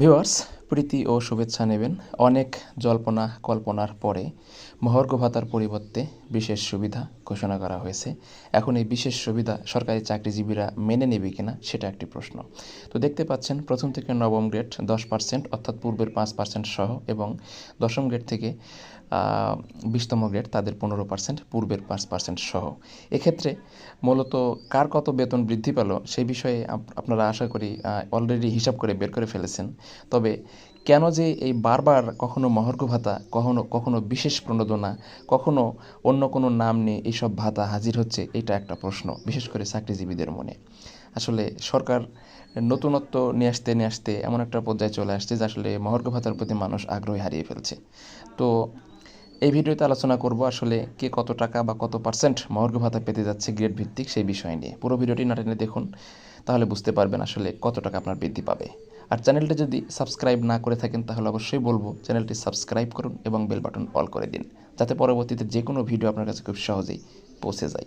Viewers, প্রীতি ও শুভেচ্ছা নেবেন। অনেক জল্পনা কল্পনার পরে মহর্ঘ ভাতার পরিবর্তে বিশেষ সুবিধা ঘোষণা করা হয়েছে। এখন এই বিশেষ সুবিধা সরকারি চাকরিজীবীরা মেনে নেবে কিনা সেটা একটি প্রশ্ন। তো দেখতে পাচ্ছেন, প্রথম থেকে নবম গ্রেড দশ পার্সেন্ট অর্থাৎ পূর্বের পাঁচ পার্সেন্ট সহ এবং দশম গ্রেড থেকে বিশতম গ্রেড, তাদের পনেরো পার্সেন্ট, পূর্বের পাঁচ পার্সেন্ট সহ। এক্ষেত্রে মূলত কার কত বেতন বৃদ্ধি পেল সেই বিষয়ে আপ- আপনারা আশা করি অলরেডি হিসাব করে বের করে ফেলেছেন। তবে কেন যে এই বারবার কখনো মহর্ঘ ভাতা, কখনো কখনো বিশেষ প্রণোদনা, কখনো অন্য কোনো নাম নিয়ে এইসব ভাতা হাজির হচ্ছে, এটা একটা প্রশ্ন, বিশেষ করে চাকরিজীবীদের মনে। আসলে সরকার নতুনত্ব নিয়ে আসতে নিয়ে আসতে এমন একটা পর্যায়ে চলে আসছে, যে আসলে মহর্ঘ ভাতার প্রতি মানুষ আগ্রহী হারিয়ে ফেলছে। তো এই ভিডিওতে আলোচনা করব আসলে কে কত টাকা বা কত পার্সেন্ট মহর্ঘ ভাতা পেতে যাচ্ছে গ্রেড ভিত্তিক সেই বিষয় নিয়ে। পুরো ভিডিওটি না টেনে দেখুন, তাহলে বুঝতে পারবেন আসলে কত টাকা আপনার বৃদ্ধি পাবে। আর চ্যানেলটি যদি সাবস্ক্রাইব না করে থাকেন, তাহলে অবশ্যই বলব চ্যানেলটি সাবস্ক্রাইব করুন এবং বেল বাটন অল করে দিন, যাতে পরবর্তীতে যে কোনো ভিডিও আপনার কাছে খুব সহজেই পৌঁছে যায়।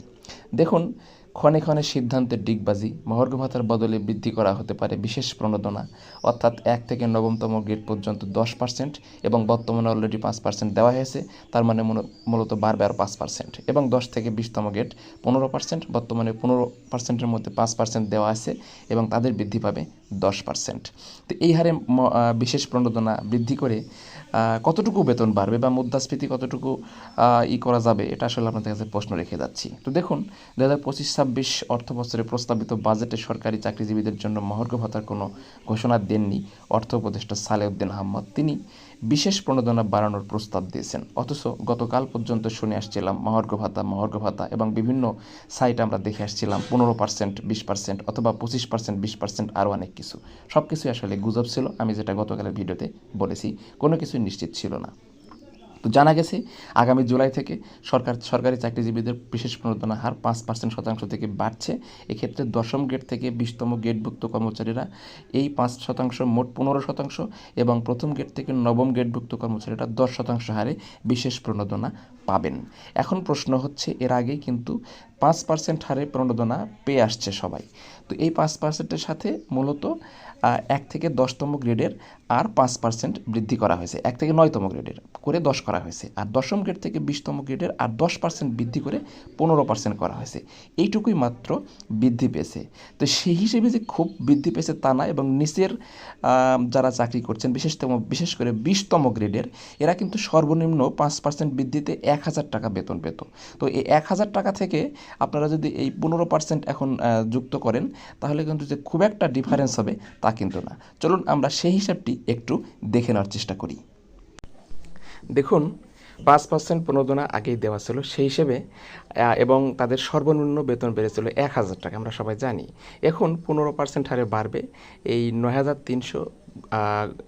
দেখুন, ক্ষণে ক্ষণে সিদ্ধান্তের ডিগবাজি মহর্ঘ ভাতার বদলে বৃদ্ধি করা হতে পারে বিশেষ প্রণোদনা। অর্থাৎ এক থেকে নবমতম গ্রেড পর্যন্ত দশ পার্সেন্ট এবং বর্তমানে অলরেডি পাঁচ পার্সেন্ট দেওয়া হয়েছে, তার মানে মূল- মূলত বাড়বে আর পাঁচ পার্সেন্ট এবং দশ থেকে বিশতম গ্রেড পনেরো পার্সেন্ট বর্তমানে পনেরো পার্সেন্টের মধ্যে পাঁচ পার্সেন্ট দেওয়া আছে এবং তাদের বৃদ্ধি পাবে দশ পার্সেন্ট তো এই হারে বিশেষ প্রণোদনা বৃদ্ধি করে কতটুকু বেতন বাড়বে বা মুদ্রাস্ফীতি কতটুকু ই করা যাবে, এটা আসলে আপনাদের কাছে প্রশ্ন রেখে যাচ্ছি। তো দেখুন দু হাজার পঁচিশ, ছাব্বিশ অর্থ বছরে প্রস্তাবিত বাজেটে সরকারি চাকরিজীবীদের জন্য মহর্ঘ ভাতার কোনো ঘোষণা দেননি অর্থ উপদেষ্টা সালেউদ্দিন আহমদ। তিনি বিশেষ প্রণোদনা বাড়ানোর প্রস্তাব দিয়েছেন। অথচ গতকাল পর্যন্ত শুনে আসছিলাম, মহর্ঘ ভাতা মহর্ঘ ভাতা এবং বিভিন্ন সাইট আমরা দেখে আসছিলাম, পনেরো পার্সেন্ট, বিশ পার্সেন্ট অথবা পঁচিশ পার্সেন্ট, বিশ পার্সেন্ট আরও অনেক কিছু। সব কিছুই আসলে গুজব ছিল, আমি যেটা গতকালের ভিডিওতে বলেছি, কোনো কিছুই নিশ্চিত ছিল না। তো জানা গেছে, আগামী জুলাই থেকে সরকার, সরকারি চাকরিজীবীদের বিশেষ প্রণোদনা হার পাঁচ পার্সেন্ট শতাংশ থেকে বাড়ছে। এক্ষেত্রে দশম গেট থেকে বিশতম গেটভুক্ত কর্মচারীরা এই পাঁচ শতাংশ, মোট পনেরো শতাংশ এবং প্রথম গেট থেকে নবম গেটভুক্ত কর্মচারীরা দশ শতাংশ হারে বিশেষ প্রণোদনা পাবেন। এখন প্রশ্ন হচ্ছে, এর আগে কিন্তু পাঁচ পার্সেন্ট হারে প্রণোদনা পেয়ে আসছে সবাই। তো এই পাঁচ পার্সেন্টের সাথে মূলত এক থেকে দশতম গ্রেডের আর পাঁচ পার্সেন্ট বৃদ্ধি করা হয়েছে। এক থেকে নয়তম গ্রেডের করে দশ করা হয়েছে। আর দশম গ্রেড থেকে বিশতম গ্রেডের আর দশ পার্সেন্ট বৃদ্ধি করে পনেরো পার্সেন্ট করা হয়েছে। এইটুকুই মাত্র বৃদ্ধি পেয়েছে। তো সেই হিসেবে যে খুব বৃদ্ধি পেয়েছে তা না এবং নিচের যারা চাকরি করছেন, বিশেষতম, বিশেষ করে বিশতম গ্রেডের, এরা কিন্তু সর্বনিম্ন পাঁচ পার্সেন্ট বৃদ্ধিতে এক হাজার টাকা বেতন পেত। তো এই এক হাজার টাকা থেকে আপনারা যদি এই পনেরো পার্সেন্ট এখন যুক্ত করেন, তাহলে কিন্তু যে খুব একটা ডিফারেন্স হবে তা কিন্তু না। চলুন আমরা সেই হিসাবটি একটু দেখে নেওয়ার চেষ্টা করি। দেখুন, পাঁচ পার্সেন্ট প্রণোদনা আগেই দেওয়া ছিল, সেই হিসেবে এবং তাদের সর্বনিম্ন বেতন বেড়েছিল এক হাজার টাকা, আমরা সবাই জানি। এখন পনেরো পার্সেন্ট হারে বাড়বে, এই নয় হাজার তিনশো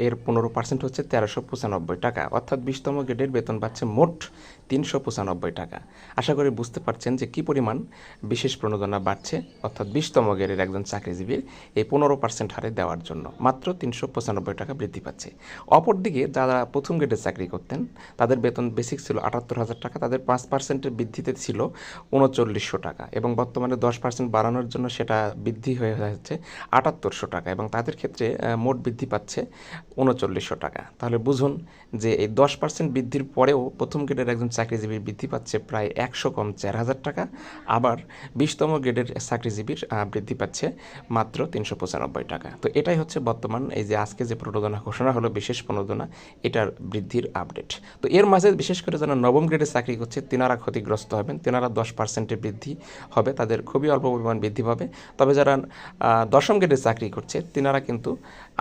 এর পনেরো পার্সেন্ট হচ্ছে তেরোশো পঁচানব্বই টাকা। অর্থাৎ বিশতম গ্রেডের বেতন পাচ্ছে মোট তিনশো পঁচানব্বই টাকা। আশা করি বুঝতে পারছেন যে কি পরিমাণ বিশেষ প্রণোদনা বাড়ছে, অর্থাৎ বিশতম গ্রেডের একজন চাকরিজীবীর এই পনেরো পার্সেন্ট হারে দেওয়ার জন্য। মাত্র তিনশো পঁচানব্বই টাকা বৃদ্ধি পাচ্ছে। অপরদিকে যারা প্রথম গ্রেডে চাকরি করতেন, তাদের বেতন বেসিক ছিল আটাত্তর হাজার টাকা, তাদের পাঁচ পার্সেন্টের বৃদ্ধিতে ছিল উনচল্লিশশো টাকা এবং বর্তমানে দশ পার্সেন্ট বাড়ানোর জন্য সেটা বৃদ্ধি হয়ে যাচ্ছে আটাত্তরশো টাকা এবং তাদের ক্ষেত্রে মোট বৃদ্ধি পাচ্ছে উনচল্লিশশো টাকা। তাহলে বুঝুন যে এই দশ পার্সেন্ট বৃদ্ধির পরেও প্রথম গ্রেডের একজন চাকরিজীবীর বৃদ্ধি পাচ্ছে প্রায় একশো কম চার হাজার টাকা, আবার বিশতম গ্রেডের চাকরিজীবীর বৃদ্ধি পাচ্ছে মাত্র তিনশো পঁচানব্বই টাকা। তো এটাই হচ্ছে বর্তমান এই যে আজকে যে প্রণোদনা ঘোষণা হলো, বিশেষ প্রণোদনা, এটার বৃদ্ধির আপডেট। তো এর মাঝে বিশেষ করে যারা নবম গ্রেডে চাকরি করছে, তেনারা ক্ষতিগ্রস্ত হবেন, তেনারা দশ পার্সেন্টের বৃদ্ধি হবে, তাদের খুবই অল্প পরিমাণ বৃদ্ধি পাবে। তবে যারা দশম গ্রেডে চাকরি করছে, তেনারা কিন্তু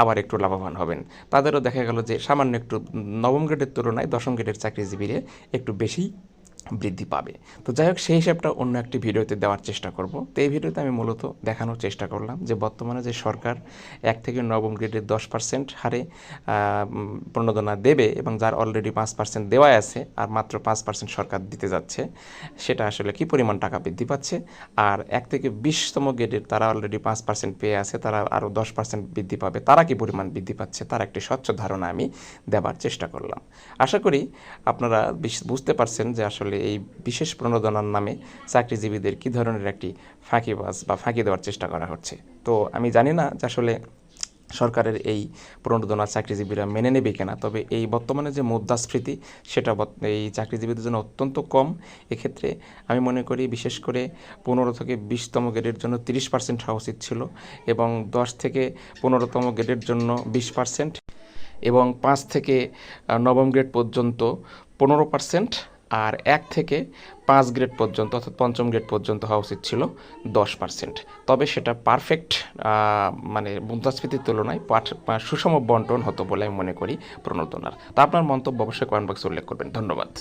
আবার একটু লাভবান হবেন। তাদেরও দেখা গেল যে সামান্য একটু নবম গ্রেডের তুলনায় দশম গ্রেডের চাকরিজীবীরা একটু বেশি বৃদ্ধি পাবে। তো যাই হোক সেই হিসাবটা অন্য একটি ভিডিওতে দেওয়ার চেষ্টা করব। তো এই ভিডিওতে আমি মূলত দেখানোর চেষ্টা করলাম যে বর্তমানে যে সরকার এক থেকে নবম গ্রেডের দশ পার্সেন্ট হারে প্রণোদনা দেবে এবং যার অলরেডি পাঁচ পার্সেন্ট দেওয়া আছে আর মাত্র পাঁচ পার্সেন্ট সরকার দিতে যাচ্ছে, সেটা আসলে কি পরিমাণ টাকা বৃদ্ধি পাচ্ছে? আর এক থেকে বিশতম গ্রেডের তারা অলরেডি পাঁচ পার্সেন্ট পেয়ে আছে, তারা আরও দশ পার্সেন্ট বৃদ্ধি পাবে, তারা কি পরিমাণ বৃদ্ধি পাচ্ছে? তার একটি স্বচ্ছ ধারণা আমি দেওয়ার চেষ্টা করলাম। আশা করি আপনারা বুঝতে পারছেন যে আসলে এই বিশেষ প্রণোদনার নামে চাকরিজীবীদের কী ধরনের একটি ফাঁকিবাজ বা ফাঁকি দেওয়ার চেষ্টা করা হচ্ছে? তো আমি জানি না যে আসলে সরকারের এই প্রণোদনা চাকরিজীবীরা মেনে নেবে কিনা, তবে এই বর্তমানে যে মুদ্রাস্ফীতি সেটা এই চাকরিজীবীদের জন্য অত্যন্ত কম। এক্ষেত্রে আমি মনে করি বিশেষ করে পনেরো থেকে বিশতম গ্রেডের জন্য তিরিশ পার্সেন্ট হওয়া উচিত ছিল এবং দশ থেকে পনেরোতম গ্রেডের জন্য বিশ পার্সেন্ট এবং পাঁচ থেকে নবম গ্রেড পর্যন্ত পনেরো পার্সেন্ট আর এক থেকে পাঁচ গ্রেড পর্যন্ত অর্থাৎ পঞ্চম গ্রেড পর্যন্ত হওয়া উচিত ছিল দশ পার্সেন্ট। তবে সেটা পারফেক্ট মানে মুদ্রাস্ফীতির তুলনায় সুষম বন্টন হতো বলে আমি মনে করি প্রণোদনার। তা আপনার মন্তব্য অবশ্যই কমেন্ট বক্সে উল্লেখ করবেন। ধন্যবাদ।